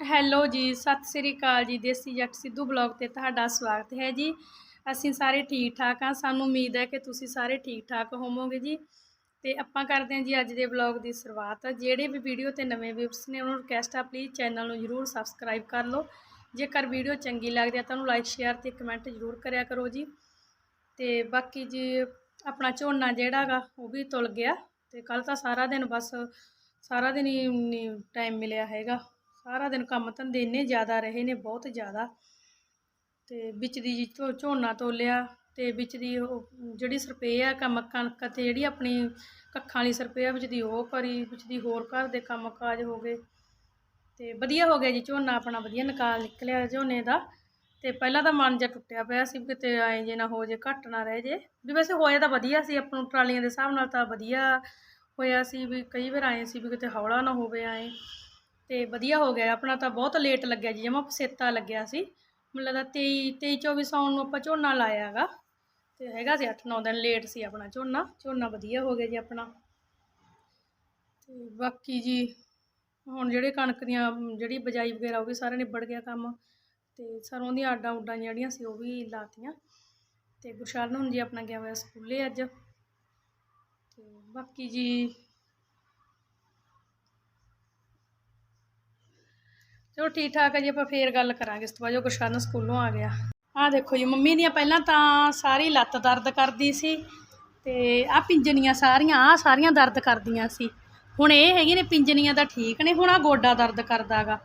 Hello ਜੀ, ਸਤਿ ਸ੍ਰੀ ਅਕਾਲ ਜੀ, ਦੇਸੀ ਜੱਟ ਸਿੱਧੂ ਬਲੌਗ ਤੇ ਤੁਹਾਡਾ ਸਵਾਗਤ ਹੈ ਜੀ। ਅਸੀਂ ਸਾਰੇ ਠੀਕ ਠਾਕ ਹਾਂ, ਸਾਨੂੰ ਉਮੀਦ ਹੈ ਕਿ ਤੁਸੀਂ ਸਾਰੇ ਠੀਕ ਠਾਕ ਹੋਵੋਗੇ ਜੀ। ਤੇ ਆਪਾਂ ਕਰਦੇ ਹਾਂ ਜੀ ਅੱਜ ਦੇ ਬਲੌਗ ਦੀ ਸ਼ੁਰੂਆਤ। ਜਿਹੜੇ ਵੀ ਵੀਡੀਓ ਤੇ ਨਵੇਂ ਵਿਊਅਰਸ ਨੇ, ਉਹਨਾਂ ਨੂੰ ਰਿਕਵੈਸਟ ਆ ਪਲੀਜ਼ ਚੈਨਲ ਨੂੰ ਜਰੂਰ ਸਬਸਕ੍ਰਾਈਬ ਕਰ ਲਓ। ਜੇਕਰ ਵੀਡੀਓ ਚੰਗੀ ਲੱਗਦੀ ਹੈ ਤਾਂ ਉਹਨੂੰ ਲਾਈਕ ਸ਼ੇਅਰ ਤੇ ਕਮੈਂਟ ਜਰੂਰ ਕਰਿਆ ਕਰੋ ਜੀ। ਤੇ ਬਾਕੀ ਜੀ, ਆਪਣਾ ਝੋਨਾ ਜਿਹੜਾ ਗਾ, ਉਹ ਵੀ ਤੁਲ ਗਿਆ। ਤੇ ਕੱਲ ਤਾਂ ਸਾਰਾ ਦਿਨ ਬਸ, ਸਾਰਾ ਦਿਨ ਹੀ ਨਹੀਂ ਟਾਈਮ ਮਿਲਿਆ ਹੈਗਾ। ਸਾਰਾ ਦਿਨ ਕੰਮ ਧੰਦੇ ਇੰਨੇ ਜ਼ਿਆਦਾ ਰਹੇ ਨੇ, ਬਹੁਤ ਜ਼ਿਆਦਾ। ਤੇ ਵਿੱਚ ਦੀ ਜੀ ਝੋ- ਝੋਨਾ ਤੋਲਿਆ ਤੇ ਵਿੱਚ ਦੀ ਉਹ ਜਿਹੜੀ ਸਰਪੇ ਆ ਕੰਮ, ਕਣਕ ਤੇ ਜਿਹੜੀ ਆਪਣੀ ਕੱਖਾਂ ਵਾਲੀ ਸਰਪੇ ਆ, ਵਿੱਚ ਦੀ ਉਹ ਕਰੀ, ਵਿੱਚ ਦੀ ਹੋਰ ਘਰ ਦੇ ਕੰਮ ਕਾਜ ਹੋ ਗਏ। ਤੇ ਵਧੀਆ ਹੋ ਗਿਆ ਜੀ ਝੋਨਾ, ਆਪਣਾ ਵਧੀਆ ਨਿਕਾਲ ਨਿਕਲਿਆ ਝੋਨੇ ਦਾ। ਤੇ ਪਹਿਲਾਂ ਤਾਂ ਮਨ ਜਿਹਾ ਟੁੱਟਿਆ ਪਿਆ ਸੀ ਵੀ ਕਿਤੇ ਐਂ ਜੇ ਨਾ ਹੋ ਜੇ, ਘੱਟ ਨਾ ਰਹਿ ਜੇ। ਵੀ ਵੈਸੇ ਹੋਇਆ ਤਾਂ ਵਧੀਆ ਸੀ, ਆਪਾਂ ਨੂੰ ਟਰਾਲੀਆਂ ਦੇ ਹਿਸਾਬ ਨਾਲ ਤਾਂ ਵਧੀਆ ਹੋਇਆ ਸੀ ਵੀ ਕਈ ਵਾਰ ਆਏ ਸੀ ਵੀ ਕਿਤੇ ਹੌਲਾ ਨਾ ਹੋਵੇ ਐਂ। ਤੇ ਵਧੀਆ ਹੋ ਗਿਆ। ਆਪਣਾ ਤਾਂ ਬਹੁਤ ਲੇਟ ਲੱਗਿਆ ਜੀ, ਜਮਾ ਪਸੇਤਾ ਲੱਗਿਆ ਸੀ। ਮੈਨੂੰ ਲੱਗਦਾ 23 23 24 ਸੌਣ ਨੂੰ ਆਪਾਂ ਝੋਨਾ ਲਾਇਆ ਹੈਗਾ। ਤੇ ਹੈਗਾ ਸੀ 8-9 ਦਿਨ ਲੇਟ ਸੀ ਆਪਣਾ ਝੋਨਾ। ਝੋਨਾ ਵਧੀਆ ਹੋ ਗਿਆ ਜੀ ਆਪਣਾ। ਤੇ ਬਾਕੀ ਜੀ, ਹੁਣ ਜਿਹੜੇ ਕਣਕ ਦੀਆਂ, ਜਿਹੜੀ ਬਜਾਈ ਵਗੈਰਾ ਉਹ ਵੀ ਸਾਰਾ ਨਿਬੜ ਗਿਆ ਕੰਮ। ਤੇ ਸਰੋਂ ਦੀਆਂ ਆਡਾਂ ਉਡਾਂ ਜਿਹੜੀਆਂ ਸੀ ਉਹ ਵੀ ਲਾਤੀਆਂ। ਤੇ ਗੁਰਸ਼ਰਨ ਹੁਣ ਜੀ ਆਪਣਾ ਗਿਆ ਹੋਇਆ ਸਕੂਲੇ ਅੱਜ। ਤੇ ਬਾਕੀ ਜੀ ਚਲੋ ਠੀਕ ਠਾਕ ਹੈ ਜੀ, ਆਪਾਂ ਫੇਰ ਗੱਲ ਕਰਾਂਗੇ। ਇਸ ਤੋਂ ਬਾਅਦ ਜੋ ਗੁਰਸ਼ਰਨ ਸਕੂਲੋਂ ਆ ਗਿਆ। ਆਹ ਦੇਖੋ ਜੀ, ਮੰਮੀ ਦੀਆਂ ਪਹਿਲਾਂ ਤਾਂ ਸਾਰੀ ਲੱਤ ਦਰਦ ਕਰਦੀ ਸੀ ਤੇ ਆਹ ਪਿੰਜਣੀਆਂ ਸਾਰੀਆਂ, ਆਹ ਸਾਰੀਆਂ ਦਰਦ ਕਰਦੀਆਂ ਸੀ। ਹੁਣ ਇਹ ਹੈਗੀਆਂ ਨੇ ਪਿੰਜਣੀਆਂ ਦਾ ਠੀਕ ਨੇ, ਹੁਣ ਆ ਗੋਡਾ ਦਰਦ ਕਰਦਾਗਾ।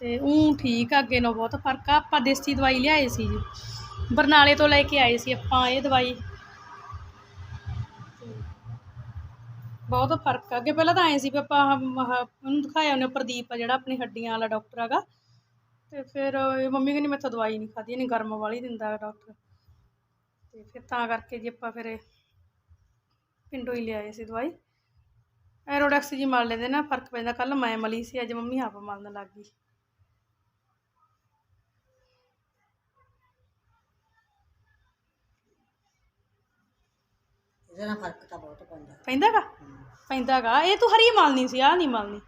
ਤੇ ਉਹ ਠੀਕ ਆ, ਅੱਗੇ ਨਾਲੋਂ ਬਹੁਤ ਫ਼ਰਕ ਆ। ਆਪਾਂ ਦੇਸੀ ਦਵਾਈ ਲਿਆਏ ਸੀ ਜੀ। ਬਰਨਾਲੇ ਤੋਂ ਲੈ ਕੇ ਆਏ ਸੀ ਆਪਾਂ ਇਹ ਦਵਾਈ। ਬਹੁਤ ਫ਼ਰਕ ਆ। ਅੱਗੇ ਪਹਿਲਾਂ ਤਾਂ ਆਏ ਸੀ ਵੀ ਆਪਾਂ ਆਹ- ਆਹ ਉਹਨੂੰ ਦਿਖਾਇਆ ਉਹਨੇ ਪ੍ਰਦੀਪ ਆ ਜਿਹੜਾ ਆਪਣੀ ਹੱਡੀਆਂ ਵਾਲਾ ਡਾਕਟਰ ਹੈਗਾ। ਤੇ ਫਿਰ ਇਹ ਮੰਮੀ ਕਹਿੰਦੀ ਮੈਥੋਂ ਦਵਾਈ ਨਹੀਂ ਖਾਦੀ ਇਹਨੇ ਗਰਮ ਵਾਲੀ ਦਿੰਦਾ ਗਾ ਡਾਕਟਰ। ਤੇ ਫਿਰ ਤਾਂ ਕਰਕੇ ਜੀ ਆਪਾਂ ਫਿਰ ਇਹ ਪਿੰਡੋਂ ਹੀ ਲਿਆਏ ਸੀ ਦਵਾਈ। ਐਰੋਡੈਕਸ ਜੀ ਮਲ ਲੈਂਦੇ ਨਾ ਫ਼ਰਕ ਪੈਂਦਾ। ਕੱਲ ਮੈਂ ਮਲੀ ਸੀ ਅੱਜ ਮੰਮੀ ਆਪ ਮਲਣ ਲੱਗ ਗਈ। ਇਹਦੇ ਨਾਲ ਫ਼ਰਕ ਤਾਂ ਬਹੁਤ ਪੈਂਦਾ। ਪੈਂਦਾਗਾ ਪੈਂਦਾਗਾ। ਇਹ ਤੂੰ ਹਰੀ ਮਲਣੀ ਸੀ ਆ ਨਹੀਂ ਮਲਣੀ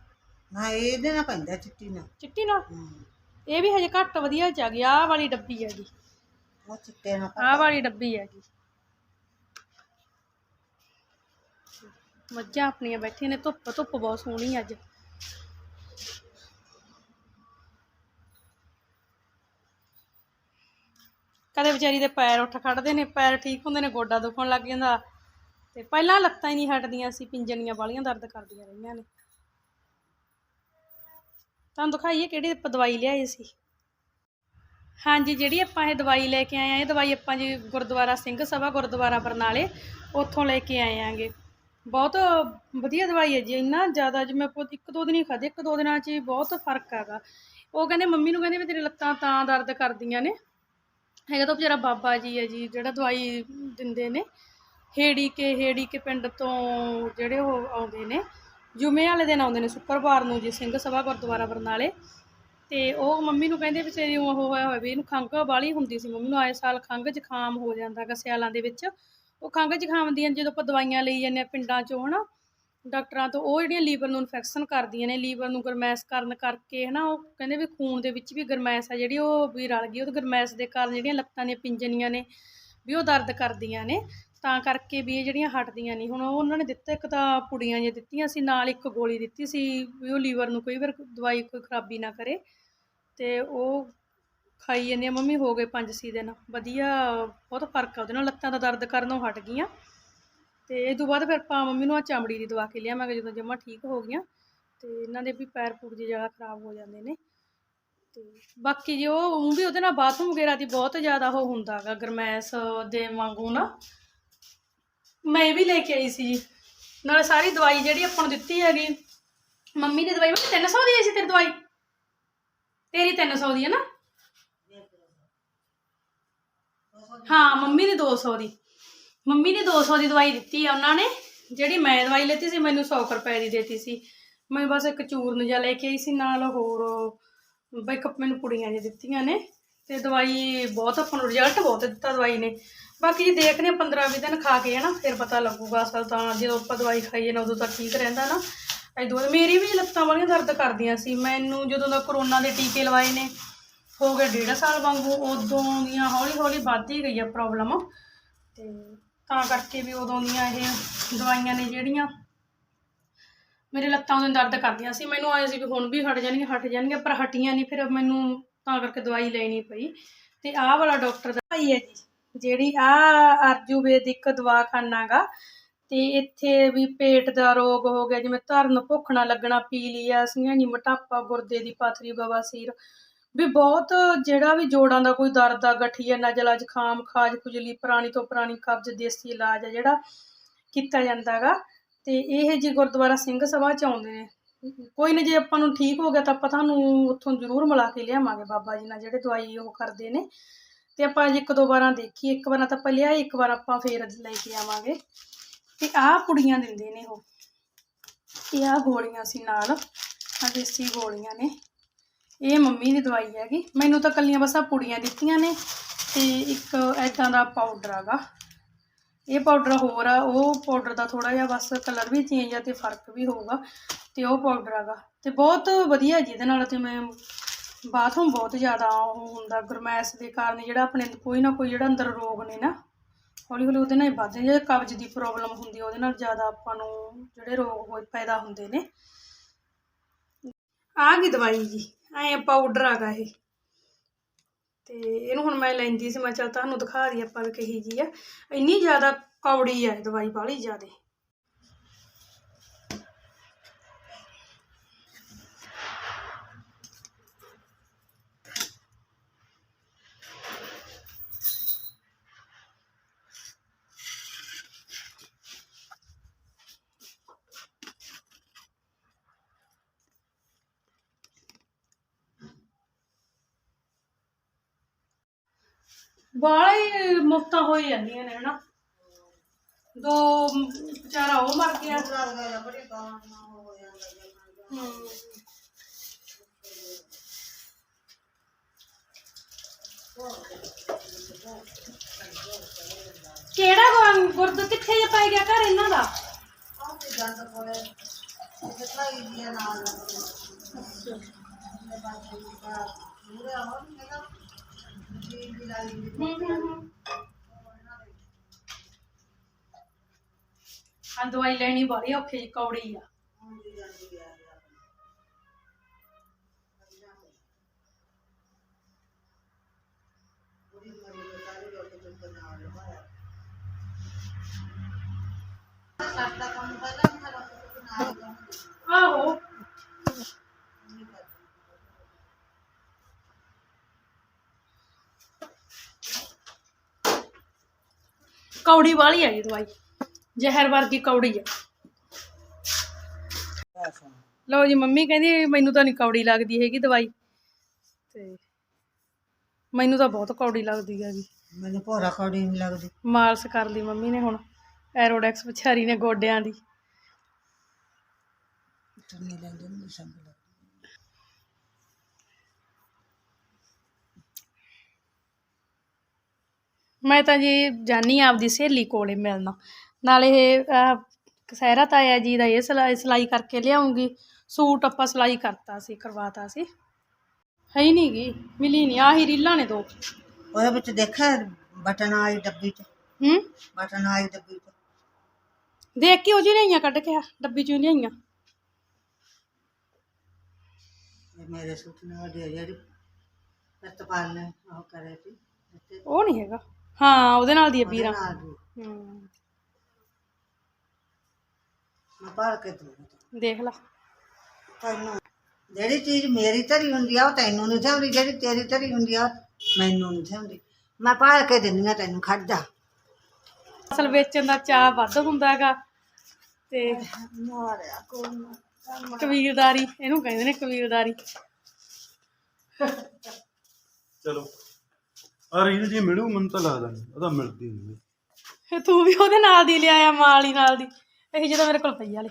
ਨਾ ਇਹਦੇ ਨਾਲ ਪੈਂਦਾ ਚਿੱਟੀ ਨਾਲ। ਚਿੱਟੀ ਨਾਲ। ਇਹ ਵੀ ਹਜੇ ਘੱਟ ਵਧੀਆ ਚ ਆ ਗਈ ਆਹ ਵਾਲੀ ਡੱਬੀ ਹੈਗੀ। ਉਹ ਚਿੱਟੇ ਨਾਲ ਆਹ ਵਾਲੀ ਡੱਬੀ ਹੈਗੀ। ਮੱਝਾਂ ਆਪਣੀਆਂ ਬੈਠੀਆਂ ਨੇ ਧੁੱਪ ਧੁੱਪ ਬਹੁਤ ਸੋਹਣੀ ਅੱਜ। ਕਦੇ ਵਿਚਾਰੀ ਦੇ ਪੈਰ ਉੱਠ ਖੜਦੇ ਨੇ ਪੈਰ ਠੀਕ ਹੁੰਦੇ ਨੇ ਗੋਡਾ ਦੁਖਣ ਲੱਗ ਜਾਂਦਾ। ਤੇ ਪਹਿਲਾਂ ਲੱਤਾਂ ਹੀ ਨਹੀਂ ਹਟਦੀਆਂ ਸੀ, ਪਿੰਜਣੀਆਂ ਵਾਲੀਆਂ ਦਰਦ ਕਰਦੀਆਂ ਰਹੀਆਂ ਨੇ। ਤੁਹਾਨੂੰ ਦਿਖਾਈਏ ਕਿਹੜੀ ਆਪਾਂ ਦਵਾਈ ਲਿਆਏ ਸੀ। ਹਾਂਜੀ, ਜਿਹੜੀ ਆਪਾਂ ਇਹ ਦਵਾਈ ਲੈ ਕੇ ਆਏ ਆ, ਇਹ ਦਵਾਈ ਆਪਾਂ ਜੀ ਗੁਰਦੁਆਰਾ ਸਿੰਘ ਸਭਾ ਗੁਰਦੁਆਰਾ ਬਰਨਾਲੇ, ਉੱਥੋਂ ਲੈ ਕੇ ਆਏ ਆਂਗੇ। ਬਹੁਤ ਵਧੀਆ ਦਵਾਈ ਹੈ ਜੀ, ਇੰਨਾ ਜ਼ਿਆਦਾ ਜਿਵੇਂ ਆਪਾਂ ਇੱਕ ਦੋ ਦਿਨ ਹੀ ਖਾਧੀ, ਇੱਕ ਦੋ ਦਿਨਾਂ 'ਚ ਬਹੁਤ ਫ਼ਰਕ ਹੈਗਾ। ਉਹ ਕਹਿੰਦੇ ਮੰਮੀ ਨੂੰ ਕਹਿੰਦੇ ਵੀ ਤੇਰੀ ਲੱਤਾਂ ਤਾਂ ਦਰਦ ਕਰਦੀਆਂ ਨੇ। ਹੈਗਾ ਤਾਂ ਵਿਚਾਰਾ ਬਾਬਾ ਜੀ ਹੈ ਜੀ, ਜਿਹੜਾ ਦਵਾਈ ਦਿੰਦੇ ਨੇ। ਹੇੜੀ ਕੇ ਹੇੜੀ ਕੇ ਪਿੰਡ ਤੋਂ ਜਿਹੜੇ ਉਹ ਆਉਂਦੇ ਨੇ, ਜੁਮੇ ਵਾਲੇ ਦਿਨ ਆਉਂਦੇ ਨੇ ਸ਼ੁੱਕਰਵਾਰ ਨੂੰ ਜੀ, ਸਿੰਘ ਸਭਾ ਗੁਰਦੁਆਰਾ ਬਰਨਾਲੇ। ਤੇ ਉਹ ਮੰਮੀ ਨੂੰ ਕਹਿੰਦੇ ਵੀ ਤੇਰੀ ਉਹ ਹੋਇਆ ਹੋਇਆ ਵੀ ਇਹਨੂੰ ਖੰਘ ਵਾਲੀ ਹੁੰਦੀ ਸੀ ਮੰਮੀ ਨੂੰ, ਆਏ ਸਾਲ ਖੰਘ ਜ਼ੁਕਾਮ ਹੋ ਜਾਂਦਾ ਗਾ ਸਿਆਲਾਂ ਦੇ ਵਿੱਚ। ਉਹ ਖੰਘ ਜ਼ੁਕਾਮ ਦੀਆਂ ਜਦੋਂ ਆਪਾਂ ਦਵਾਈਆਂ ਲਈ ਜਾਂਦੇ ਆ ਪਿੰਡਾਂ 'ਚੋਂ ਹਨਾ, ਡਾਕਟਰਾਂ ਤੋਂ, ਉਹ ਜਿਹੜੀਆਂ ਲੀਵਰ ਨੂੰ ਇਨਫੈਕਸ਼ਨ ਕਰਦੀਆਂ ਨੇ, ਲੀਵਰ ਨੂੰ ਗਰਮੈਸ਼ ਕਰਨ ਕਰਕੇ ਹਨਾ, ਉਹ ਕਹਿੰਦੇ ਵੀ ਖੂਨ ਦੇ ਵਿੱਚ ਵੀ ਗਰਮੈਸ਼ ਆ ਜਿਹੜੀ ਉਹ ਵੀ ਰਲ ਗਈ, ਉਹ ਗਰਮੈਸ਼ ਦੇ ਕਾਰਨ ਜਿਹੜੀਆਂ ਲੱਤਾਂ ਦੀਆਂ ਪਿੰਜਣੀਆਂ ਨੇ ਵੀ ਉਹ ਦਰਦ ਕਰਦੀਆਂ ਨੇ। ਤਾਂ ਕਰਕੇ ਵੀ ਇਹ ਜਿਹੜੀਆਂ ਹਟਦੀਆਂ ਨਹੀਂ। ਹੁਣ ਉਹ ਉਹਨਾਂ ਨੇ ਦਿੱਤਾ, ਇੱਕ ਤਾਂ ਪੁੜੀਆਂ ਜਿਹੀਆਂ ਦਿੱਤੀਆਂ ਸੀ, ਨਾਲ ਇੱਕ ਗੋਲੀ ਦਿੱਤੀ ਸੀ ਵੀ ਉਹ ਲੀਵਰ ਨੂੰ ਕਈ ਵਾਰ ਦਵਾਈ ਕੋਈ ਖਰਾਬੀ ਨਾ ਕਰੇ। ਤੇ ਉਹ ਖਾਈ ਜਾਂਦੀ ਆ, ਮੰਮੀ ਹੋ ਗਏ 5-6 ਦਿਨ। ਵਧੀਆ, ਬਹੁਤ ਫ਼ਰਕ ਆ ਉਹਦੇ ਨਾਲ, ਲੱਤਾਂ ਦਾ ਦਰਦ ਕਰਨੋਂ ਹਟ ਗਈਆਂ। ਤੇ ਇਹ ਤੋਂ ਬਾਅਦ ਫਿਰ ਆਪਾਂ ਮੰਮੀ ਨੂੰ ਆ ਚਮੜੀ ਦੀ ਦਵਾ ਕੇ ਲਿਆਵਾਂਗੇ, ਜਦੋਂ ਜਮਾ ਠੀਕ ਹੋ ਗਈਆਂ। ਤੇ ਇਹਨਾਂ ਦੇ ਵੀ ਪੈਰ ਪੂਰ ਜਿਹੇ ਜਗ੍ਹਾ ਖਰਾਬ ਹੋ ਜਾਂਦੇ ਨੇ। ਤੇ ਬਾਕੀ ਜੇ ਉਹ ਊਂ ਵੀ ਉਹਦੇ ਨਾਲ ਬਾਥਰੂਮ ਵਗੈਰਾ ਦੀ ਬਹੁਤ ਜ਼ਿਆਦਾ ਉਹ ਹੁੰਦਾ ਗਾ, ਗਰਮੈਸ਼ ਦੇ ਵਾਂਗੂ ਨਾ। ਮੈਂ ਇਹ ਵੀ ਲੈ ਕੇ ਆਈ ਸੀ। ਜੀ ਨਾਲੇ ਸਾਰੀ ਦਵਾਈ ਜਿਹੜੀ ਆਪਾਂ ਨੂੰ ਦਿੱਤੀ ਹੈਗੀ, ਮੰਮੀ ਦੀ ਦਵਾਈ ਮੈਂ 300 ਦੀ ਆਈ ਸੀ ਤੇਰੀ ਦਵਾਈ? ਤੇਰੀ 300 ਦੀ ਹੈ ਨਾ? ਹਾਂ, ਮੰਮੀ ਨੇ 200 ਦੀ। ਮੰਮੀ ਨੇ 200 ਦੀ ਦਵਾਈ ਦਿੱਤੀ ਆ ਉਹਨਾਂ ਨੇ, ਜਿਹੜੀ ਮੈਂ ਦਵਾਈ ਲੈਤੀ ਸੀ, ਮੈਨੂੰ 100 ਕੁ ਰੁਪਏ ਦੀ ਦੇਤੀ ਸੀ। ਮੈਂ ਬਸ ਇੱਕ ਚੂਰਨ ਜਿਹਾ ਲੈ ਕੇ ਆਈ ਸੀ, ਨਾਲ ਹੋਰ ਬਈ ਮੈਨੂੰ ਪੁੜੀਆਂ ਜਿਹਾ ਦਿੱਤੀਆਂ ਨੇ। ਤੇ ਦਵਾਈ ਬਹੁਤ, ਆਪਾਂ ਨੂੰ ਰਿਜ਼ਲਟ ਬਹੁਤ ਦਿੱਤਾ ਦਵਾਈ ਨੇ। ਬਾਕੀ ਜੀ ਦੇਖਦੇ ਹਾਂ 15 20 ਦਿਨ ਖਾ ਕੇ ਹੈ ਨਾ ਫਿਰ ਪਤਾ ਲੱਗੂਗਾ ਅਸਲ ਤਾਂ ਜਦੋਂ ਆਪਾਂ ਦਵਾਈ ਖਾਈਏ ਨਾ ਉਦੋਂ ਤਾਂ ਠੀਕ ਰਹਿੰਦਾ ਨਾ। ਐਦੋਂ ਮੇਰੀ ਵੀ ਲੱਤਾਂ ਵਾਲੀਆਂ ਦਰਦ ਕਰਦੀਆਂ ਸੀ। ਮੈਨੂੰ ਜਦੋਂ ਦਾ ਕਰੋਨਾ ਦੇ ਟੀਕੇ ਲਵਾਏ ਨੇ ਹੋ ਗਿਆ ਡੇਢ ਸਾਲ ਵਾਂਗੂ ਉਦੋਂ ਦੀਆਂ ਹੌਲੀ ਹੌਲੀ ਵੱਧਦੀ ਗਈ ਆ ਪ੍ਰੋਬਲਮ। ਤੇ ਤਾਂ ਕਰਕੇ ਵੀ ਉਦੋਂ ਦੀਆਂ ਇਹ ਦਵਾਈਆਂ ਨੇ ਜਿਹੜੀਆਂ ਮੇਰੇ ਲੱਤਾਂ ਉਦੋਂ ਦਰਦ ਕਰਦੀਆਂ ਸੀ। ਮੈਨੂੰ ਆਇਆ ਸੀ ਵੀ ਹੁਣ ਵੀ ਹਟ ਜਾਣਗੀਆਂ ਹਟ ਜਾਣਗੀਆਂ ਪਰ ਹਟੀਆਂ ਨਹੀਂ। ਫਿਰ ਮੈਨੂੰ ਤਾਂ ਕਰਕੇ ਦਵਾਈ ਲੈਣੀ ਪਈ। ਤੇ ਆਹ ਵਾਲਾ ਡਾਕਟਰ ਦਾ ਭਾਈ ਹੈ ਜੀ। ਜਿਹੜੀ ਆ ਆਰਜੂਵੇਦਿਕ ਦਵਾਖਾਨਾ ਗਾ, ਤੇ ਇੱਥੇ ਵੀ ਪੇਟ ਦਾ ਰੋਗ ਹੋ ਗਿਆ, ਜਿਵੇਂ ਧਰਨ ਭੁੱਖ ਲੱਗਣਾ, ਪੀਲੀਆ ਸਿੰਘਾਂ ਮੋਟਾਪਾ, ਗੁਰਦੇ ਦੀ ਪਾਥਰੀ ਬਵਾਸੀਰ ਵੀ ਬਹੁਤ ਜਿਹੜਾ ਵੀ ਜੋੜਾਂ ਦਾ ਕੋਈ ਦਰਦ ਆ, ਗਠੀਆ ਨਜ਼ਲਾ ਜ਼ੁਕਾਮ ਖਾਜ, ਖੁਜਲੀ, ਪੁਰਾਣੀ ਤੋਂ ਪੁਰਾਣੀ ਕਬਜ਼, ਦੇਸੀ ਇਲਾਜ ਆ ਜਿਹੜਾ ਕੀਤਾ ਜਾਂਦਾ ਗਾ, ਤੇ ਇਹ ਜੀ ਗੁਰਦੁਆਰਾ ਸਿੰਘ ਸਭਾ ਚ ਆਉਂਦੇ ਨੇ, ਕੋਈ ਨਾ ਜੇ ਆਪਾਂ ਨੂੰ ਠੀਕ ਹੋ ਗਿਆ ਤਾਂ ਆਪਾਂ ਤੁਹਾਨੂੰ ਉੱਥੋਂ ਜ਼ਰੂਰ ਮਿਲਾ ਕੇ ਲਿਆਵਾਂਗੇ ਬਾਬਾ ਜੀ ਨਾਲ, ਜਿਹੜੇ ਦਵਾਈ ਉਹ ਕਰਦੇ ਨੇ ਤੇ ਆਪਾਂ ਅੱਜ ਇੱਕ ਦੋ ਵਾਰਾਂ ਦੇਖੀ ਇੱਕ ਵਾਰਾਂ ਤਾਂ ਆਪਾਂ ਲਿਆਏ ਇੱਕ ਵਾਰ ਆਪਾਂ ਫੇਰ ਲੈ ਕੇ ਆਵਾਂਗੇ। ਤੇ ਆਹ ਪੁੜੀਆਂ ਦਿੰਦੇ ਨੇ ਉਹ। ਇਹ ਆਹ ਗੋਲੀਆਂ ਸੀ ਨਾਲ, ਆਹ ਦੇਸੀ ਗੋਲੀਆਂ ਨੇ। ਇਹ ਮੰਮੀ ਦੀ ਦਵਾਈ ਹੈਗੀ। ਮੈਨੂੰ ਤਾਂ ਕੱਲੀਆਂ ਬਸ ਆਹ ਪੁੜੀਆਂ ਦਿੱਤੀਆਂ ਨੇ ਤੇ ਇੱਕ ਐਦਾਂ ਦਾ ਪਾਊਡਰ ਹੈਗਾ। ਇਹ ਪਾਊਡਰ ਹੋਰ ਆ, ਉਹ ਪਾਊਡਰ ਦਾ ਥੋੜਾ ਜਿਹਾ ਬਸ ਕਲਰ ਵੀ ਚੇਂਜ ਆ ਤੇ ਫ਼ਰਕ ਵੀ ਹੋਊਗਾ ਤੇ ਉਹ ਪਾਊਡਰ ਹੈਗਾ। ਤੇ ਬਹੁਤ ਵਧੀਆ ਜਿਹਦੇ ਨਾਲ ਤੇ ਮੈਂ ਬਾਥਰੂਮ ਬਹੁਤ ਜ਼ਿਆਦਾ ਉਹ ਹੁੰਦਾ, ਗਰਮੈਸ਼ ਦੇ ਕਾਰਨ ਜਿਹੜਾ ਆਪਣੇ ਕੋਈ ਨਾ ਕੋਈ ਜਿਹੜਾ ਅੰਦਰ ਰੋਗ ਨੇ ਨਾ, ਹੌਲੀ ਹੌਲੀ ਉਹਦੇ ਨਾਲ ਵੱਧਦੇ ਜੇ ਕਬਜ਼ ਦੀ ਪ੍ਰੋਬਲਮ ਹੁੰਦੀ ਉਹਦੇ ਨਾਲ ਜ਼ਿਆਦਾ ਆਪਾਂ ਨੂੰ ਜਿਹੜੇ ਰੋਗ ਹੋਏ ਪੈਦਾ ਹੁੰਦੇ ਨੇ। ਆ ਗਈ ਦਵਾਈ ਜੀ? ਐ ਪਾਊਡਰ ਆਗਾ ਇਹ। ਤੇ ਇਹਨੂੰ ਹੁਣ ਮੈਂ ਲੈਂਦੀ ਸੀ, ਮੈਂ ਚਲ ਤੁਹਾਨੂੰ ਦਿਖਾ ਦਈ ਆਪਾਂ ਵੀ ਕਹੀ ਜੀ ਆ। ਇੰਨੀ ਜ਼ਿਆਦਾ ਕੌੜੀ ਆ ਦਵਾਈ, ਬਾਹਲੀ ਜ਼ਿਆਦੇ। ਬਾਹਲੇ ਮੁਫਤਾਂ ਹੋਈ ਜਾਂਦੀਆਂ ਨੇ ਹਨਾ। ਦੋ ਵਿਚਾਰਾ ਉਹ ਮਰ ਗਿਆ। ਹਮ। ਕਿਹੜਾ ਗੁਰ- ਗੁਰਦ ਕਿੱਥੇ ਜੇ ਪੈ ਗਿਆ ਘਰ ਇਹਨਾਂ ਦਾ। ਹਾਂ ਦਵਾਈ ਲੈਣੀ ਬੜੀ ਔਖੀ ਜੀ ਕੌੜੀ ਆ। ਆਹੋ। ਕੌੜੀ ਵਾਲੀ ਆ ਜੀ ਦਵਾਈ। ਜ਼ਹਿਰ ਵਰਗੀ ਕੌੜੀ ਆ। ਲਓ ਜੀ ਮੰਮੀ ਕਹਿੰਦੀ ਮੈਨੂੰ ਤਾਂ ਨਹੀਂ ਕੌੜੀ ਲੱਗਦੀ ਹੈਗੀ ਦਵਾਈ। ਤੇ ਮੈਨੂੰ ਤਾਂ ਬਹੁਤ ਕੌੜੀ ਲੱਗਦੀ ਹੈਗੀ ਮੈਨੂੰ ਭੋਰਾ ਕੌੜੀ ਨਹੀਂ ਲੱਗਦੀ। ਮਾਲਸ਼ ਕਰ ਲਈ ਮੰਮੀ ਨੇ ਹੁਣ ਐਰੋਡੈਕਸ ਵਿਚਾਰੀ ਨੇ ਗੋਡਿਆਂ ਦੀ। ਚੁੰਨੀ ਲੈਂਦੇ ਨੇ ਸੰਗ ਮੈਂ ਤਾਂ ਜੀ ਜਾਨੀ ਆਂ ਆਪਦੀ ਸਹੇਲੀ ਕੋਲੇ ਮਿਲਣਾ। ਨਾਲੇ ਇਹ ਆਹ, ਕਸਹਿਰਾ ਤਾਇਆ ਜੀ ਦਾ ਇਹ ਸਿਲਾਈ ਸਿਲਾਈ ਕਰਕੇ ਲਿਆਉਂਗੀ। ਸੂਟ ਆਪਾਂ ਸਿਲਾਈ ਕਰਤਾ ਸੀ ਕਰਵਾਤਾ ਸੀ। ਹੈ ਹੀ ਨਹੀਂ ਗੀ ਮਿਲੀ ਨਹੀਂ ਆਹੀ ਰੀਲਾਂ ਨੇ ਦੋ। ਉਹਦੇ ਵਿੱਚ ਦੇਖਿਆ ਬਟਨ ਵਾਲੀ ਡੱਬੀ ਚ? ਹੂੰ? ਬਟਨ ਵਾਲੀ ਡੱਬੀ ਚ। ਦੇਖ ਕੇ ਉਹ ਜੀ ਲਿਆਈਆਂ ਕੱਢ ਕੇ ਆ, ਡੱਬੀ ਚੋਂ ਲਿਆਈਆਂ। ਇਹ ਮੇਰੇ ਸੂਟ ਨਾਲ ਜਿਹੜੀ ਸਤਪਾਲ ਨੇ ਉਹ ਕਰੇ ਸੀ। ਦਿੱਤੇ ਉਹ ਨਹੀਂ ਹੈਗਾ। ਹਾਂ ਉਹਦੇ ਨਾਲ ਦੀ ਆ ਵੀਰਾਂ ਨਾਲ ਦੀ। ਹੂੰ। ਮੈਂ ਪਾਲ ਕੇ ਦੂੰਗਾ ਦੇਖ ਲਾ। ਤੈਨੂੰ ਜਿਹੜੀ ਚੀਜ਼ ਮੇਰੀ ਧਰੀ ਹੁੰਦੀ ਆ ਉਹ ਤੈਨੂੰ ਨਹੀਂ ਥਾਉਂਦੀ ਜਿਹੜੀ ਤੇਰੀ ਧਰੀ ਹੁੰਦੀ ਆ ਉਹ ਮੈਨੂੰ ਨਹੀਂ ਥਾਉਂਦੀ ਮੈਂ ਪਾਲ ਕੇ ਦਿੰਦੀ ਆ ਤੈਨੂੰ ਖੜ ਜਾ। ਅਸਲ ਵੇਚਣ ਦਾ ਚਾਹ ਵੱਧ ਹੁੰਦਾ ਹੈਗਾ। ਤੇ ਮਾਰਿਆ ਕੋਈ ਕਬੀਲਦਾਰੀ ਇਹਨੂੰ ਕਹਿੰਦੇ ਨੇ ਕਬੀਲਦਾਰੀ। ਚਲੋ। ਆ ਰੀਲ ਜੀ ਮਿਲੂ ਮੈਨੂੰ ਤਾਂ ਲੱਗਦਾ ਨਹੀਂ ਉਹਦਾ ਮਿਲਦੀ ਨਹੀਂ ਫਿਰ ਤੂੰ ਵੀ ਉਹਦੇ ਨਾਲ ਦੀ ਲਿਆਇਆ ਮਾਲੀ ਨਾਲ ਦੀ। ਇਹ ਜਦੋਂ ਮੇਰੇ ਕੋਲ ਪਈ ਵਾਲੇ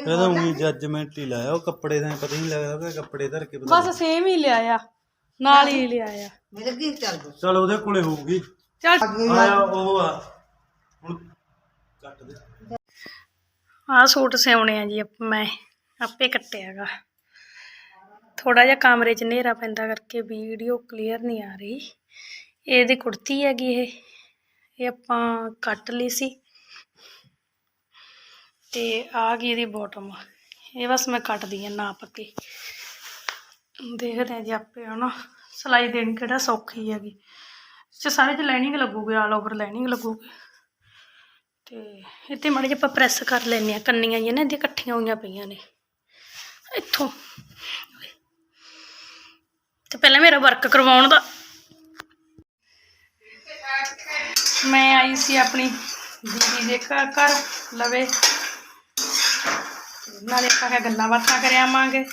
ਇਹਦਾ ਉਹੀ ਜੱਜਮੈਂਟ ਹੀ ਲਾਇਆ ਉਹ ਕੱਪੜੇ ਦਾ ਪਤਾ ਹੀ ਨਹੀਂ ਲੱਗਦਾ ਕਿ ਕੱਪੜੇ ਧਰ ਕੇ ਪਤਾ ਬਸ ਸੇਮ ਹੀ ਲਿਆਇਆ ਨਾਲ ਹੀ ਲਿਆਇਆ। ਮੇਰੇ ਕੀ ਚੱਲ ਗਈ ਚਲ ਉਹਦੇ ਕੋਲੇ ਹੋਊਗੀ। ਚੱਲ। ਆਇਆ ਉਹ ਆ ਹੁਣ ਕੱਟ ਦੇ। ਆਹ ਸੂਟ ਸਿਉਣੇ ਆ ਜੀ ਆਪ- ਮੈਂ ਆਪੇ ਕੱਟਿਆਗਾ। ਥੋੜਾ ਜਿਹਾ ਕਮਰੇ 'ਚ ਹਨੇਰਾ ਪੈਂਦਾ ਕਰਕੇ ਵੀਡੀਓ ਕਲੀਅਰ ਨਹੀਂ ਆ ਰਹੀ। ਇਹਦੀ ਕੁੜਤੀ ਹੈਗੀ ਇਹ। ਇਹ ਆਪਾਂ ਕੱਟ ਲਈ ਸੀ। ਤੇ ਆ ਗਈ ਇਹਦੀ ਬਾਟਮ ਇਹ ਬਸ ਮੈਂ ਕੱਟਦੀ ਆ ਨਾਪ ਕੇ। ਦੇਖਦੇ ਆ ਜੀ ਆਪੇ ਹਨਾ। ਸਿਲਾਈ ਦੇਣੀ ਕਿਹੜਾ ਸੌਖੀ ਹੈਗੀ। 'ਚ ਸਾਰੇ 'ਚ ਲਾਈਨਿੰਗ ਲੱਗੂਗੀ ਆਲ ਓਵਰ ਲਾਈਨਿੰਗ ਲੱਗੂਗੀ। ਤੇ ਇੱਥੇ ਮਾੜੇ ਜਿਹਾ ਆਪਾਂ ਪ੍ਰੈਸ ਕਰ ਲੈਂਦੇ ਆ ਕੰਨੀਆਂ ਜਿਹੀਆਂ ਨਾ, ਇਹਦੀਆਂ ਇਕੱਠੀਆਂ ਹੋਈਆਂ ਪਈਆਂ ਨੇ। ਇੱਥੋਂ। ਤੇ ਪਹਿਲਾਂ ਮੇਰਾ ਵਰਕ ਕਰਵਾਉਣ ਦਾ। ਮੈਂ ਆਈ ਸੀ ਆਪਣੀ ਦੀਦੀ ਦੇ ਘਰ ਘਰ, ਲਵੇ। ਨਾਲੇ ਆਪਾਂ ਗੱਲਾਂ ਬਾਤਾਂ ਕਰ ਆਵਾਂਗੇ।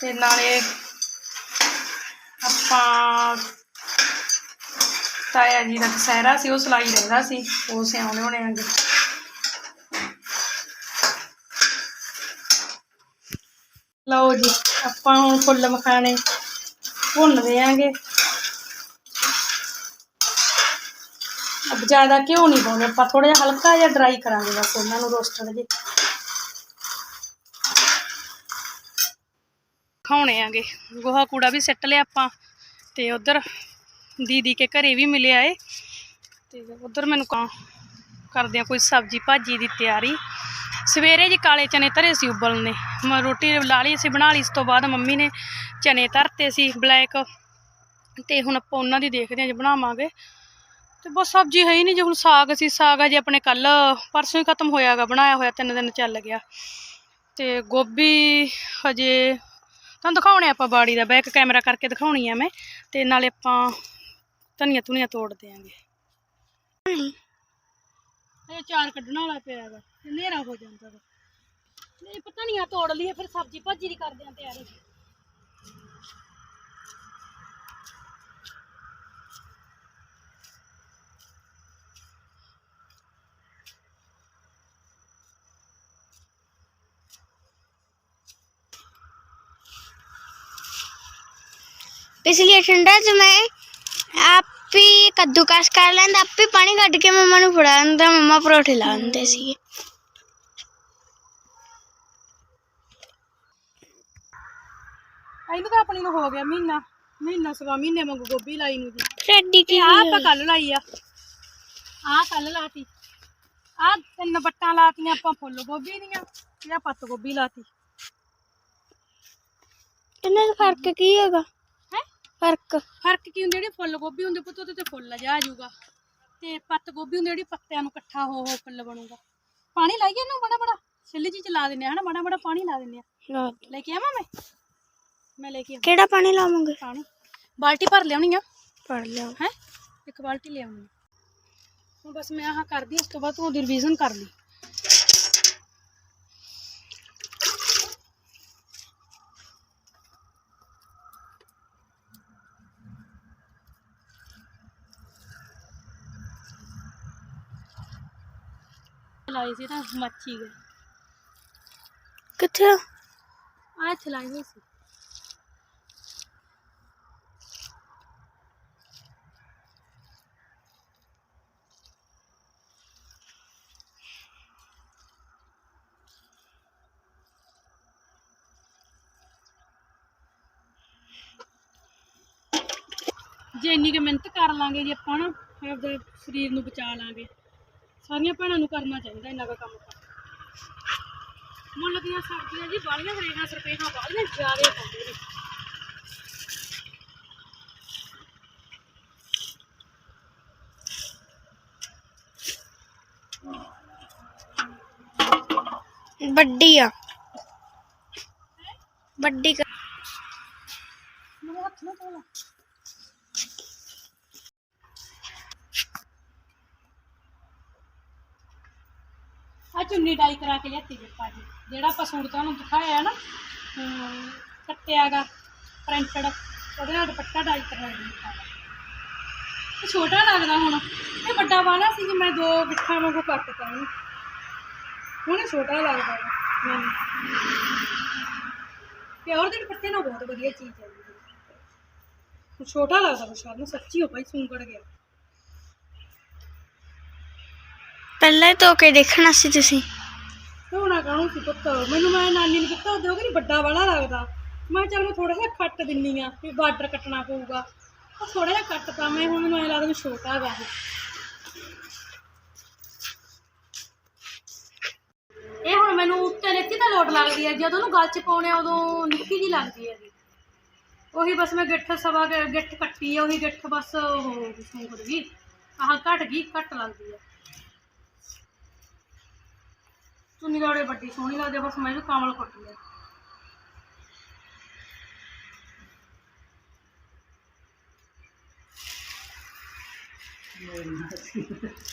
ਤੇ ਨਾਲੇ ਆਪਾਂ ਤਾਇਆ ਜੀ ਦਾ ਦੁਸਹਿਰਾ ਸੀ, ਉਹ ਸਿਲਾਈ ਰਹਿੰਦਾ ਸੀ, ਉਹ ਸਿਆਉਣੇ ਹੋਣੇ ਆਂਗੇ। ਲਓ ਜੀ, ਆਪਾਂ ਹੁਣ ਫੁੱਲ ਮਖਾਣੇ। ਭੁੰਨ ਦੇਾਂਗੇ ਅਬ ਜ਼ਿਆਦਾ ਘਿਓ ਨਹੀਂ ਪਾਉਂਦੇ, ਆਪਾਂ ਥੋੜਾ ਜਿਹਾ ਹਲਕਾ ਜਿਹਾ ਡਰਾਈ ਕਰਾਂਗੇ ਬਸ, ਇਹਨਾਂ ਨੂੰ ਰੋਸਟਡ ਜੇ ਖਾਉਣੇ ਆਂਗੇ। ਗੋਹਾ ਕੂੜਾ ਵੀ ਸਿੱਟ ਲਿਆ ਆਪਾਂ, ਤੇ ਉਧਰ ਦੀਦੀ ਕੇ ਘਰੇ ਵੀ ਮਿਲਿਆ ਏ। ਤੇ ਉਧਰ ਮੈਨੂੰ ਕਾਂ ਕਰਦੇ ਆ ਕੋਈ ਸਬਜੀ ਭਾਜੀ ਦੀ ਤਿਆਰੀ। ਸਵੇਰੇ ਜੀ ਕਾਲੇ ਚਨੇ ਧਰੇ ਸੀ ਉਬਲ ਨੇ। ਮੈਂ ਰੋਟੀ ਲਾ ਲਈ ਸੀ ਬਣਾ ਲਈ, ਇਸ ਤੋਂ ਬਾਅਦ ਮੰਮੀ ਨੇ ਚਨੇ ਧਰਤੇ ਸੀ ਬਲੈਕ। ਤੇ ਹੁਣ ਆਪਾਂ ਉਹਨਾਂ ਦੀ ਦੇਖਦੇ ਹਾਂ ਜੇ ਬਣਾਵਾਂਗੇ। ਤੇ ਬਸ ਸਬਜੀ ਹੈ ਹੀ ਨਹੀਂ ਜੇ, ਹੁਣ ਸਾਗ ਸੀ, ਸਾਗ ਅਜੇ ਆਪਣੇ ਕੱਲ ਪਰਸੋਂ ਹੀ ਖਤਮ ਹੋਇਆਗਾ ਬਣਾਇਆ ਹੋਇਆ, ਤਿੰਨ ਦਿਨ ਚੱਲ ਗਿਆ। ਤੇ ਗੋਭੀ ਹਜੇ ਤੁਹਾਨੂੰ ਦਿਖਾਉਣੇ ਆਪਾਂ ਬਾੜੀ ਦਾ ਬੈਕ ਕੈਮਰਾ ਕਰਕੇ ਦਿਖਾਉਣੀ ਆ ਮੈਂ। ਤੇ ਨਾਲੇ ਆਪਾਂ ਧਨੀਆ ਧੁਨੀਆ ਤੋੜ ਦਿਆਂਗੇ। ਇਹ ਚਾਰ ਕੱਢਣਾ ਵਾਲਾ ਪਿਆ ਹੈਗਾ ਹਨੇਰਾ ਹੋ ਜਾਂਦਾ ਵਾ। ਨਹੀਂ, ਪਤਾ ਨਹੀਂ ਆ ਤੋੜ ਲਈਏ, ਫਿਰ ਸਬਜ਼ੀ ਭਾਜੀ ਦੀ ਕਰਦੇ ਆਂ ਤਿਆਰੀ। ਪਿਛਲੀ ਠੰਡਾ ਚ ਮੈਂ ਆਪ ਹੀ ਕੱਦੂਕਸ ਕਰ ਲੈਂਦਾ ਆਪ ਪਾਣੀ ਕੱਢ ਕੇ ਮੰਮਾ ਨੂੰ ਫੜਾ ਦਿੰਦਾ ਮੰਮਾ ਪਰੌਠੇ ਲਾ ਦਿੰਦੇ ਸੀ ਇਹਨੂੰ ਤਾਂ ਆਪਣੀ ਨੂੰ ਹੋ ਗਿਆ ਮਹੀਨਾ ਮਹੀਨਾ ਸਵਾ ਮਹੀਨੇ ਵਾਂਗੂ ਗੋਭੀ ਲਾਈ ਨੂੰ ਜੀ। ਫਰੈਡੀ ਕੀ ਆ ਆਪਾਂ ਕੱਲ ਲਾਈ ਆ। ਆ ਕੱਲ ਲਾਤੀ। ਆ ਤਿੰਨ ਬੱਟਾਂ ਲਾਤੀਆਂ ਆਪਾਂ ਫੁੱਲ ਗੋਭੀ ਦੀਆਂ ਤੇ ਆ ਪੱਤ ਗੋਭੀ ਲਾਤੀ। ਇਹਨਾਂ ਦਾ ਫ਼ਰਕ ਕੀ ਹੈਗਾ? ਫ਼ਰਕ। ਫ਼ਰਕ ਕੀ ਹੁੰਦਾ ਜਿਹੜੀ ਫੁੱਲ ਗੋਭੀ ਹੁੰਦੀ ਪੁੱਤ ਉਹਦੇ ਤੇ ਫੁੱਲ ਜਾ ਆ ਜਾਊਗਾ। ਤੇ ਪੱਤ ਗੋਭੀ ਹੁੰਦੀ ਜਿਹੜੀ ਪੱਤਿਆਂ ਨੂੰ ਇਕੱਠਾ ਹੋ ਹੋ ਫੁੱਲ ਬਣੂਗਾ। ਪਾਣੀ ਲਾਈਏ ਨਾ ਬੜਾ ਬੜਾ ਛਿੱਲੀ ਜੀ ਚ ਲਾ ਆ ਹਨਾ ਬੜਾ ਬੜਾ ਪਾਣੀ ਲਾ ਦਿੰਦੇ ਆ। ਲੈ ਕੇ ਆਵਾਂ ਮੈਂ? ਮੈਂ ਲੈ ਕੇ ਆਵਾਂ। ਕਿਹੜਾ ਪਾਣੀ ਲਾਵਾਂਗੇ? ਪਾਣੀ। ਬਾਲਟੀ ਭਰ ਲਿਆਉਣੀ ਆ। ਪੜ ਲਿਓ ਹੈ? ਇੱਕ ਬਾਲਟੀ ਲਿਆਉਣੀ ਹੁਣ ਬਸ ਮੈਂ ਆਹ ਕਰਦੀ ਉਸ ਤੋਂ ਬਾਅਦ ਤੂੰ ਉਹਦੀ ਰਿਵੀਜ਼ਨ ਕਰ ਲਈ। ਲਾਈ ਸੀ ਤਾਂ ਮੱਛੀ ਗਈ ਕਿੱਥੇ ਆ? ਇੱਥੇ ਲਾਈ ਹੋਈ ਸੀ। ਜੇ ਇੰਨੀ ਕੁ ਮਿਹਨਤ ਕਰ ਲਾਂਗੇ ਜੀ ਆਪਾਂ ਨਾ ਆਪਦੇ ਸਰੀਰ ਨੂੰ ਬਚਾ ਲਾਂਗੇ। ਸਾਰੀਆਂ ਭੈਣਾਂ ਨੂੰ ਕਰਨਾ ਚਾਹੀਦਾ ਇੰਨਾ ਕੁ ਕੰਮ ਤਾਂ। ਮੁੱਲ ਦੀਆਂ ਸਬਜ਼ੀਆਂ ਜੀ ਬਾਲੀਆਂ ਹਰੇਕਾਂ ਸਰਪੇਹਾਂ ਬਾਲੀਆਂ ਜ਼ਿਆਦਾ ਪਾਉਂਦੇ ਨੇ। ਵੱਡੀ ਆ। ਵੱਡੀ ਕ- ਮੇਰੇ ਹੱਥ ਨਾਲ ਧੋ ਲਾ ਆ ਚੁੰਨੀ ਡਾਈ ਕਰਾ ਕੇ ਲਿਆਤੀ ਜੀ ਜਿਹੜਾ ਆਪਾਂ ਸੂਟ ਤੁਹਾਨੂੰ ਦਿਖਾਇਆ ਹੈ ਨਾ ਹਮ, ਕੱਟਿਆਗਾ ਪ੍ਰਿੰਟਡ ਉਹਦੇ ਨਾਲ ਦੁਪੱਟਾ ਡਾਈ ਕਰਾ ਦਿੱਤਾ ਇਹ ਛੋਟਾ ਲੱਗਦਾ ਹੁਣ। ਇਹ ਵੱਡਾ ਵਾਲਾ ਸੀ ਜੀ ਮੈਂ ਦੋ ਗਿੱਠਾਂ ਵਾਂਗੂ ਕੱਟਤਾ ਇਹਨੂੰ ਹੁਣ ਇਹ ਛੋਟਾ ਲੱਗਦਾ ਹੈ ਮੈਨੂੰ ਪਿਓਰ ਦੇ ਦੁਪੱਟੇ ਨਾਲ ਬਹੁਤ ਵਧੀਆ ਚੀਜ਼ ਹੈ ਜੀ। ਛੋਟਾ ਲੱਗਦਾ ਵਿਸ਼ਾਲ ਨੂੰ ਸੱਚੀ ਹੋ ਭਾਈ ਸੁੰਗੜ ਗਿਆ। ਪਹਿਲਾਂ ਹੀ ਧੋ ਕੇ ਦੇਖਣਾ ਸੀ ਤੁਸੀਂ। ਧੋਣਾ ਕਾਹਨੂੰ ਸੀ ਪੁੱਤ। ਮੈਨੂੰ ਮੈਂ ਨਾਨੀ ਨੂੰ ਦਿੱਤਾ, ਉਹਦੇ ਉਹ ਵੱਡਾ ਵਾਲਾ ਲੱਗਦਾ। ਮੈਂ ਕਿਹਾ ਚੱਲ ਮੈਂ ਥੋੜਾ ਜਿਹਾ ਕੱਟ ਦਿੰਨੀ ਆ, ਵੀ ਬਾਰਡਰ ਕੱਟਣਾ ਪਊਗਾ। ਉਹ ਥੋੜਾ ਜਿਹਾ ਕੱਟਤਾ ਮੈਂ, ਹੁਣ ਮੈਨੂੰ ਐਂ ਲੱਗਦਾ ਵੀ ਛੋਟਾ ਹੈਗਾ ਇਹ। ਇਹ ਹੁਣ ਮੈਨੂੰ ਉੱਤੇ ਨਿੱਕੀ ਤਾਂ ਲੋਟ ਲੱਗਦੀ ਹੈ ਜਦੋਂ ਉਹਨੂੰ ਗਲ ਚ ਪਾਉਣੇ ਆ, ਉਦੋਂ ਨਿੱਕੀ ਜੀ ਲੱਗਦੀ ਹੈ ਜੀ। ਉਹੀ ਬਸ ਮੈਂ ਗਿੱਠ ਸਵਾ ਕੇ ਗਿੱਠ ਕੱਟੀ ਆ, ਉਹੀ ਗਿੱਠ ਬਸ ਉਹ ਸੁੰਗੜ ਗਈ ਆਹ ਘਟ ਗਈ, ਘੱਟ ਲੱਗਦੀ ਹੈ ਚੁੰਨੀ ਦਾ ਬੜੇ ਵੱਡੀ ਸੋਹਣੀ ਲੱਗਦੀ ਆ, ਬਸ ਮੈਂ ਵੀ ਕਮਲ ਕੁੱਟ ਲਿਆ।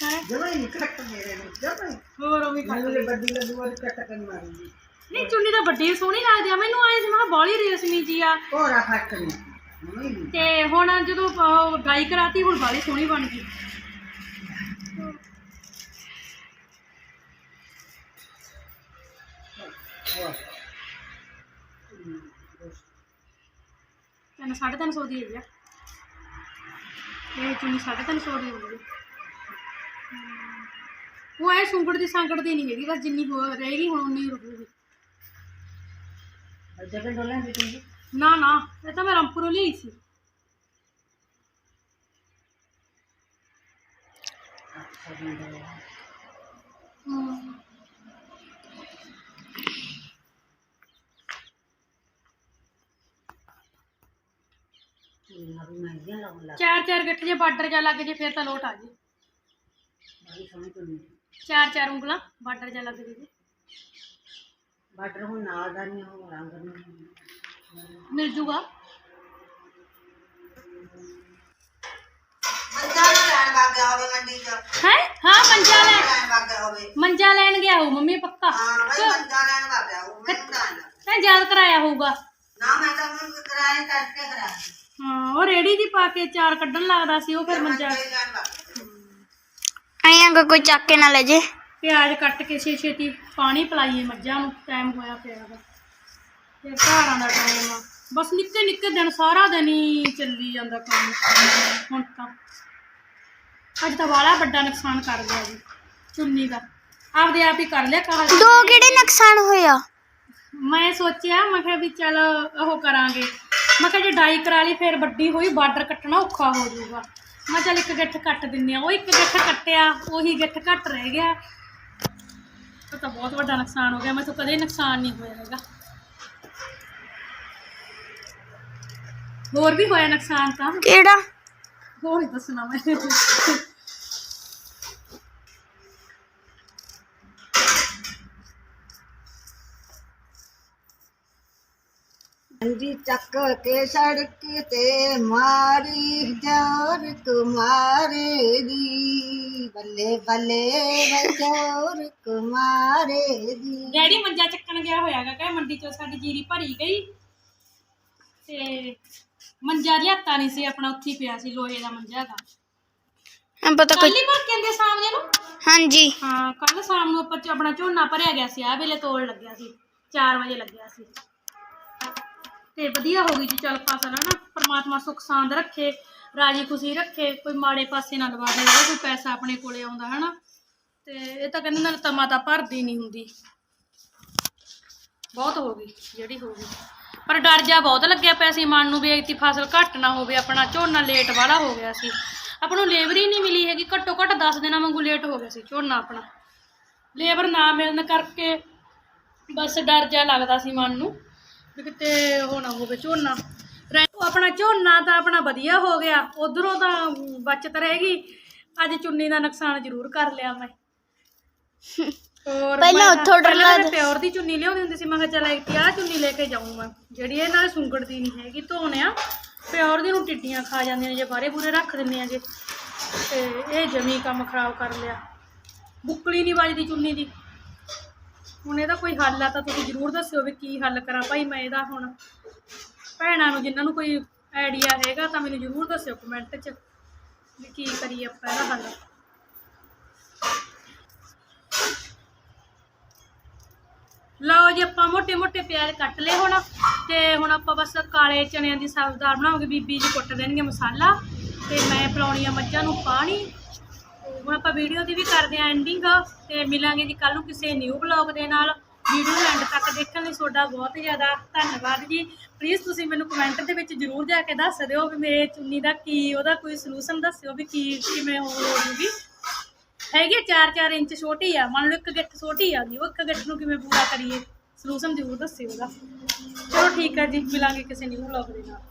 ਹੈਂ? ਜਮਾਂ ਹੀ ਕੱਟ ਮੇਰੇ ਨੂੰ ਜਮਾਂ ਹੀ। ਹੋਰ ਉਹ ਵੀ ਕੱਟ ਮੈਨੂੰ ਲਈ। ਜੇ ਵੱਡੀ ਲੱਗੂ ਉਹ ਕੱਟ ਕੇ ਮਾਰੂੰਗੀ ਨਹੀਂ ਚੁੰਨੀ ਤਾਂ ਵੱਡੀ ਸੋਹਣੀ ਲੱਗਦੀ ਆ ਮੈਨੂੰ ਆਏ ਸੀ ਮੈਂ ਬਾਲੀ ਰੇਸ਼ਮੀ ਜੀ ਆ। ਹੋਰਾ ਫੱਟ ਨਹੀਂ ਨਹੀਂ। ਤੇ ਹੁਣ ਜਦੋਂ ਉਹ ਡਾਈ ਕਰਾਤੀ ਹੁਣ ਬਾਲੀ ਸੋਹਣੀ ਬਣ ਗਈ। ਤਿੰਨ ਸਾਢੇ ਤਿੰਨ ਸੌ ਦੀ ਹੈਗੀ ਆ। ਇਹ ਚੁੰਨੀ ਸਾਢੇ ਤਿੰਨ ਸੌ ਦੀ ਹੋਊਗੀ। ਉਹ ਐ ਸੁੰਗੜ ਦੀ ਸੰਗੜ ਦੀ ਨਹੀਂ ਹੈਗੀ ਬਸ ਜਿੰਨੀ ਹੋ ਰਹੇਗੀ ਹੁਣ ਉਨੀ ਰੁਕੂਗੀ। ਡੋਲਾਂ ਦੀ ਨਾ ਨਾ ਇਹ ਤਾਂ ਮੈਂ ਰਾਮਪੁਰੋਂ ਲਈ ਸੀ। ਹਮ। ਚੁੰਨਾ ਵੀ ਮਹਿੰਗੀਆਂ ਲਾਉਣ ਲੱਗ ਚਾਰ ਚਾਰ ਗੱਠ ਜੇ ਬਾਰਡਰ ਜਾ ਲੱਗ ਜੇ ਫਿਰ ਤਾਂ ਲੋਟ ਆ ਜੇ ਬੜੀ ਸੋਹਣੀ ਚੁੰਨੀ ਚਾਰ ਚਾਰ ਉਂਗਲਾਂ ਬਾਰਡਰ ਜਾ ਲੱਗ ਜੇ ਬਾਰਡਰ ਹੁਣ ਨਾਲ ਦਾ ਨਹੀਂ ਉਹ ਰੰਗ ਨਹੀਂ ਮਿਲ ਜੂਗਾ ਮੰਜਾ ਨਾ ਲੈਣ ਵਗ ਗਿਆ ਹੋਵੇ ਮੰਡੀ ਚ ਹੈ ਹਾਂ ਮੰਜਾ ਲੈ ਲੈਣ ਵਗ ਗਿਆ ਹੋਵੇ ਮੰਜਾ ਲੈਣ ਗਿਆ ਹੋ ਮੰਮੀ ਪੱਕਾ ਹਾਂ ਬਈ ਮੰਜਾ ਲੈਣ ਵਗ ਗਿਆ ਉਹ ਮੈਨੂੰ ਤਾਂ ਆਇਆ। ਤੈਂ ਯਾਦ ਕਰਾਇਆ ਹੋਊਗਾ ਨਾ ਮੈਂ ਤਾਂ ਉਹਨੂੰ ਕਿਰਾਏ ਕਰਕੇ ਕਰਾਇਆ ਹਾਂ ਉਹ ਰੇੜੀ ਦੀ ਪਾ ਕੇ ਚਾਰ ਕੱਢਣ ਲੱਗਦਾ ਸੀ ਉਹ ਫਿਰ ਮੰਜਾ ਗਿਆ ਆਈਆਂ ਕੋ ਕੋਈ ਚੱਕ ਕੇ ਨਾ ਲੈ ਜੇ। ਪਿਆਜ਼ ਕੱਟ ਕੇ ਛੇ ਛੇਤੀ ਪਾਣੀ ਪਿਲਾਈਏ ਮੱਝਾਂ ਨੂੰ ਟਾਈਮ ਹੋਇਆ ਪਿਆ ਵਾ। ਫਿਰ ਘਰਾਂ ਦਾ ਟਾਈਮ ਆ। ਬਸ ਨਿੱਕੇ ਨਿੱਕੇ ਦਿਨ ਸਾਰਾ ਦਿਨ ਹੀ ਚੱਲੀ ਜਾਂਦਾ ਕੰਮ। ਹੁਣ ਤਾਂ ਅੱਜ ਤਾਂ ਵਾਲਾ ਵੱਡਾ ਨੁਕਸਾਨ ਕਰ ਲਿਆ ਜੀ ਚੁੰਨੀ ਦਾ। ਆਪਦੇ ਆਪ ਹੀ ਕਰ ਲਿਆ ਕਹਾ ਦੋ ਕਿਹੜੇ ਨੁਕਸਾਨ ਹੋਇਆ? ਮੈਂ ਸੋਚਿਆ ਮੈਂ ਕਿਹਾ ਵੀ ਚੱਲ ਉਹ ਕਰਾਂਗੇ। ਮੈਂ ਕਿਹਾ ਜੇ ਡਾਈ ਕਰਾ ਲਈ ਫਿਰ ਵੱਡੀ ਹੋਈ ਬਾਰਡਰ ਕੱਟਣਾ ਔਖਾ ਹੋ ਜਾਊਗਾ। ਮੈਂ ਚੱਲ ਇੱਕ ਗਿੱਠ ਕੱਟ ਦਿੰਨੇ ਆ। ਉਹ ਇੱਕ ਗਿੱਠ ਕੱਟਿਆ ਉਹੀ ਗਿੱਠ ਘੱਟ ਰਹਿ ਗਿਆ। ਉਹ ਤਾਂ ਬਹੁਤ ਵੱਡਾ ਨੁਕਸਾਨ ਹੋ ਗਿਆ। ਮੈਂ ਤਾਂ ਕਦੇ ਨੁਕਸਾਨ ਨਹੀਂ ਹੋਇਆ ਹੈਗਾ। ਹੋਰ ਵੀ ਹੋਇਆ ਨੁਕਸਾਨ ਤਾਂ? ਕਿਹੜਾ? ਹੋਰ ਹੀ ਦੱਸਣਾ ਮੈਂ। ਜੀ ਚੱਕ ਕੇ ਸੜਕ ਤੇ ਮਾਰੀ ਜੋਰ ਕੁਮਾਰੇ ਦੀ ਬੱਲੇ ਬੱਲੇ ਜੋਰ ਕੁਮਾਰੇ ਦੀ ਡੈਡੀ ਮੰਜਾ ਚੱਕਣ ਗਿਆ ਹੋਇਆਗਾ ਕਹੇ ਮੰਡੀ ਚੋਂ ਸਾਡੀ ਜੀਰੀ ਭਰੀ ਗਈ। ਤੇ ਮੰਜਾ ਲਿਆਤਾ ਨਹੀਂ ਸੀ ਆਪਣਾ ਉੱਥੇ ਹੀ ਪਿਆ ਸੀ ਲੋਹੇ ਦਾ ਮੰਜਾ ਦਾ। ਹਾਂ ਪਤਾ ਕੋਈ ਕੱਲ ਹੀ ਭਰ ਸ਼ਾਮ ਜੇ ਨੂੰ? ਹਾਂਜੀ। ਹਾਂ ਕੱਲ ਸ਼ਾਮ ਨੂੰ ਆਪਾਂ ਚ- ਆਪਣਾ ਝੋਨਾ ਭਰਿਆ ਗਿਆ ਸੀ ਆ ਵੇਲੇ ਤੋੜ ਲੱਗਿਆ ਸੀ 4 ਵਜੇ ਲੱਗਿਆ ਸੀ। ਤੇ ਵਧੀਆ ਹੋ ਗਈ ਜੀ, ਚੱਲ ਫਸਲ ਹਨਾ ਪ੍ਰਮਾਤਮਾ ਸੁੱਖ ਸਾਂਦ ਰੱਖੇ, ਰਾਜੀ ਖੁਸ਼ੀ ਰੱਖੇ, ਕੋਈ ਮਾੜੇ ਪਾਸੇ ਨਾ ਲਵਾ ਦੇ ਕੋਈ ਪੈਸਾ ਆਪਣੇ ਕੋਲੇ ਆਉਂਦਾ ਹਨਾ ਤੇ ਇਹ ਤਾਂ ਕਹਿੰਦੇ ਨਾਲ ਤਮਾ ਤਾਂ ਭਰਦੀ ਨਹੀਂ ਹੁੰਦੀ। ਬਹੁਤ ਹੋ ਗਈ, ਜਿਹੜੀ ਹੋ ਗਈ। ਪਰ ਡਰ ਜਾ ਬਹੁਤ ਲੱਗਿਆ ਪਿਆ ਸੀ ਮਨ ਨੂੰ ਵੀ ਇਤੀ ਫਸਲ ਘੱਟ ਨਾ ਹੋਵੇ, ਆਪਣਾ ਝੋਨਾ ਲੇਟ ਵਾਲਾ ਹੋ ਗਿਆ ਸੀ। ਆਪਾਂ ਨੂੰ ਲੇਬਰ ਹੀ ਨਹੀਂ ਮਿਲੀ ਹੈਗੀ, ਘੱਟੋ ਘੱਟ 10 ਦਿਨਾਂ ਵਾਂਗੂ ਲੇਟ ਹੋ ਗਿਆ ਸੀ ਝੋਨਾ ਆਪਣਾ। ਲੇਬਰ ਨਾ ਮਿਲਣ ਕਰਕੇ ਬਸ ਡਰ ਜਾ ਲੱਗਦਾ ਸੀ ਮਨ ਨੂੰ। ਵੀ ਕਿਤੇ ਨਾ ਹੋਵੇ ਝੋਨਾ। ਰਹਿ- ਉਹ ਆਪਣਾ ਝੋਨਾ ਤਾਂ ਆਪਣਾ ਵਧੀਆ ਹੋ ਗਿਆ। ਉਧਰੋਂ ਤਾਂ ਬਚਤ ਰਹੇਗੀ ਅੱਜ ਚੁੰਨੀ ਦਾ ਨੁਕਸਾਨ ਜ਼ਰੂਰ ਕਰ ਲਿਆ ਮੈਂ। ਹੋਰ ਪਹਿਲਾਂ ਮੈਂ ਉੱਥੋਂ ਡਰ ਪਹਿਲਾਂ ਮੈਂ ਲੱਗਦਾ। ਪਿਓਰ ਦੀ ਚੁੰਨੀ ਲਿਆਉਂਦੀ ਹੁੰਦੀ ਸੀ। ਮੈਂ ਕਿਹਾ ਚੱਲ ਇੱਕ ਆਹ ਚੁੰਨੀ ਲੈ ਕੇ ਜਾਊਂ ਮੈਂ। ਜਿਹੜੀ ਇਹ ਨਾਲ ਸੁੰਗੜਦੀ ਨਹੀਂ ਹੈਗੀ ਧੋਣੇ ਆ ਪਿਓਰ ਦੀ ਨੂੰ ਟਿੱਡੀਆਂ ਖਾ ਜਾਂਦੀਆਂ ਨੇ ਜੇ ਬਾਰੇ ਬੂਰੇ ਰੱਖ ਦਿੰਦੇ ਆ ਜੇ ਤੇ ਇਹ ਜਮੀ ਕੰਮ ਖਰਾਬ ਕਰ ਲਿਆ। ਬੁੱਕਲੀ ਨਹੀਂ ਵੱਜਦੀ ਚੁੰਨੀ ਦੀ। ਹੁਣ ਇਹਦਾ ਕੋਈ ਹੱਲ ਆ ਤਾਂ ਤੁਸੀਂ ਜ਼ਰੂਰ ਦੱਸਿਓ ਵੀ ਕੀ ਹੱਲ ਕਰਾਂ। ਭਾਈ ਮੈਂ ਇਹਦਾ ਹੁਣ ਭੈਣਾਂ ਨੂੰ ਜਿਨ੍ਹਾਂ ਨੂੰ ਕੋਈ ਆਈਡੀਆ ਹੈਗਾ ਤਾਂ ਮੈਨੂੰ ਜ਼ਰੂਰ ਦੱਸਿਓ ਕਮੈਂਟ 'ਚ ਵੀ ਕੀ ਕਰੀਏ ਆਪਾਂ ਇਹਦਾ ਹੱਲ। ਲਓ ਜੀ, ਆਪਾਂ ਮੋਟੇ ਮੋਟੇ ਪਿਆਜ਼ ਕੱਟ ਲਏ ਹੁਣ ਤੇ ਹੁਣ ਆਪਾਂ ਬਸ ਕਾਲੇ ਚਣਿਆਂ ਦੀ ਸਬਜ਼ੀ ਬਣਾਉਂਗੇ ਬੀਬੀ ਜੀ ਕੁੱਟ ਦੇਣਗੇ ਮਸਾਲਾ ਤੇ ਮੈਂ ਪਲਾਉਣੀਆਂ ਮੱਝਾਂ ਨੂੰ ਪਾਣੀ ਹੁਣ ਆਪਾਂ ਵੀਡੀਓ ਦੀ ਵੀ ਕਰਦੇ ਆਂ ਐਂਡਿੰਗ ਤੇ ਮਿਲਾਂਗੇ ਜੀ ਕੱਲ ਨੂੰ ਕਿਸੇ ਨਿਊ ਬਲੌਗ ਦੇ ਨਾਲ। ਵੀਡੀਓ ਨੂੰ ਐਂਡ ਤੱਕ ਦੇਖਣ ਲਈ ਤੁਹਾਡਾ ਬਹੁਤ ਜ਼ਿਆਦਾ ਧੰਨਵਾਦ ਜੀ। ਪਲੀਜ਼ ਤੁਸੀਂ ਮੈਨੂੰ ਕਮੈਂਟ ਦੇ ਵਿੱਚ ਜਰੂਰ ਜਾ ਕੇ ਦੱਸ ਦਿਓ ਵੀ ਮੇਰੇ ਚੁੰਨੀ ਦਾ ਕੀ, ਉਹਦਾ ਕੋਈ ਸੋਲੂਸ਼ਨ ਦੱਸਿਓ ਵੀ ਕੀ, ਕਿਵੇਂ ਉਹ ਹੋ ਜੂਗੀ। ਹੈਗੀ 4-4 ਇੰਚ ਛੋਟੀ ਆ, ਮੰਨ ਲਓ ਇੱਕ ਗਿੱਠ ਛੋਟੀ ਆ ਗਈ, ਉਹ ਇੱਕ ਗਿੱਠ ਨੂੰ ਕਿਵੇਂ ਪੂਰਾ ਕਰੀਏ? ਸੋਲੂਸ਼ਨ ਜ਼ਰੂਰ ਦੱਸਿਓ ਉਹਦਾ। ਚਲੋ ਠੀਕ ਹੈ ਜੀ, ਮਿਲਾਂਗੇ ਕਿਸੇ ਨਿਊ ਬਲੌਗ ਦੇ ਨਾਲ।